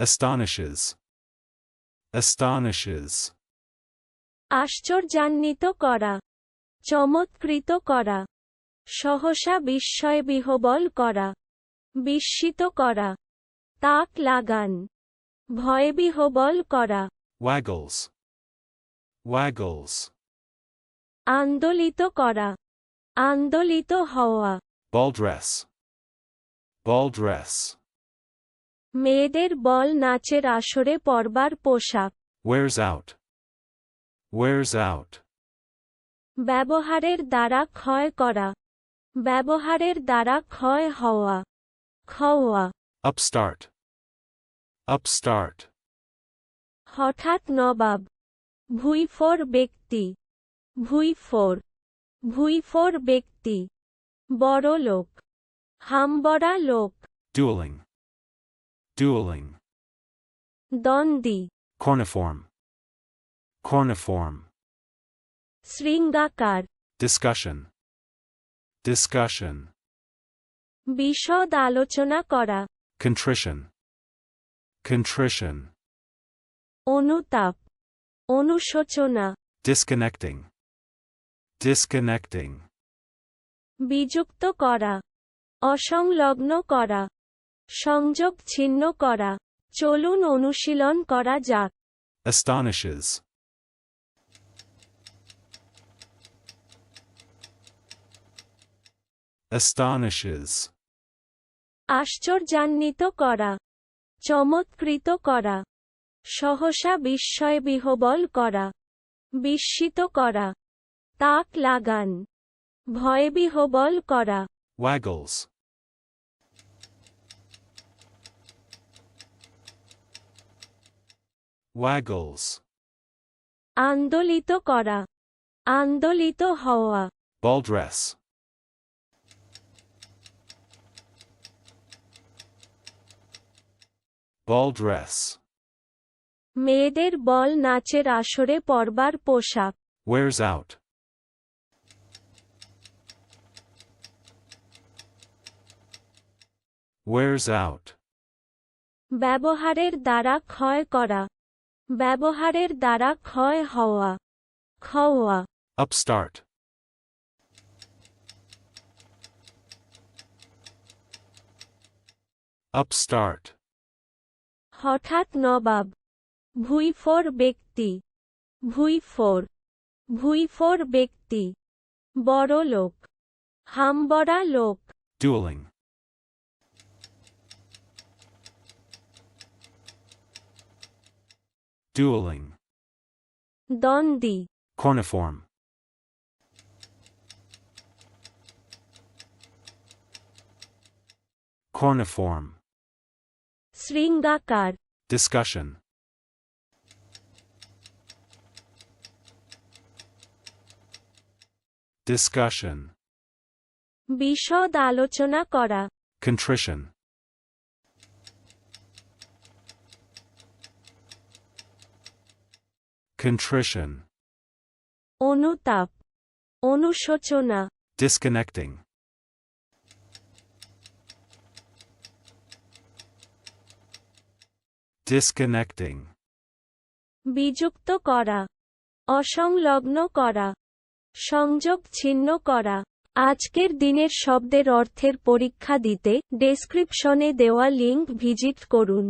astonishes, astonishes, আশ্চর্যান্বিত করা চমৎকৃত করা সহসা বিস্ময় বিহবল করা বিস্মিত করা তাক লাগান ভয়ে বিহবল করা। Waggles, waggles, আন্দোলিত করা আন্দোলিত হওয়া। Ball dress, ball dress, মেয়েদের বল নাচের আসরে পরবার পোশাক। Wears out, wears out, ব্যবহারের দ্বারা ক্ষয় করা। ব্যবহারের দ্বারা ক্ষয় হওয়া। খাওয়া। Upstart, upstart, হঠাৎ নবাব। ভুইফোর ব্যক্তি। ভুইফোর। ভুইফোর ব্যক্তি। বড় লোক হামবড়া লোক। Dueling, dueling, দ্বন্দ্বী corniform, corniform, শৃঙ্গাকার discussion, discussion, বিশদ আলোচনা করা contrition, contrition, অনুতাপ অনুশোচনা disconnecting, disconnecting, বিযুক্ত করা অসংলগ্ন করা সংযোগ ছিন্ন করা। চলুন অনুশীলন করা যাক। Astonishes, astonishes, আশ্চর্যান্বিত করা। চমৎকৃত করা। সহসা বিস্ময় বিহবল করা। বিস্মিত করা। তাক লাগান। ভয়ে বিহবল করা। Waggles, waggles, আন্দোলিত করা। আন্দোলিত হওয়া। Ball dress, ball dress, মেয়েদের বল নাচের আসরে পরবার পোশাক। Wears out, wears out, ব্যবহারের দ্বারা ক্ষয় করা। ব্যবহারের দ্বারা ক্ষয় হওয়া। খাওয়া upstart, upstart, হঠাৎ নবাব। ভুইফোর ব্যক্তি। ভুইফোর। ভুইফোর ব্যক্তি। বড় লোক হামবড়া লোক। Dueling, dueling, দ্বন্দ্বী corniform, corniform, শৃঙ্গাকার discussion, discussion, বিশদ আলোচনা করা contrition, Contrition, অনুতাপ অনুশোচনা disconnecting, disconnecting, বিযুক্ত করা অসংলগ্ন করা সংযোগ ছিন্ন করা। আজকের দিনের শব্দের অর্থের পরীক্ষা দিতে ডেসক্রিপশনে দেওয়া লিংক ভিজিট করুন।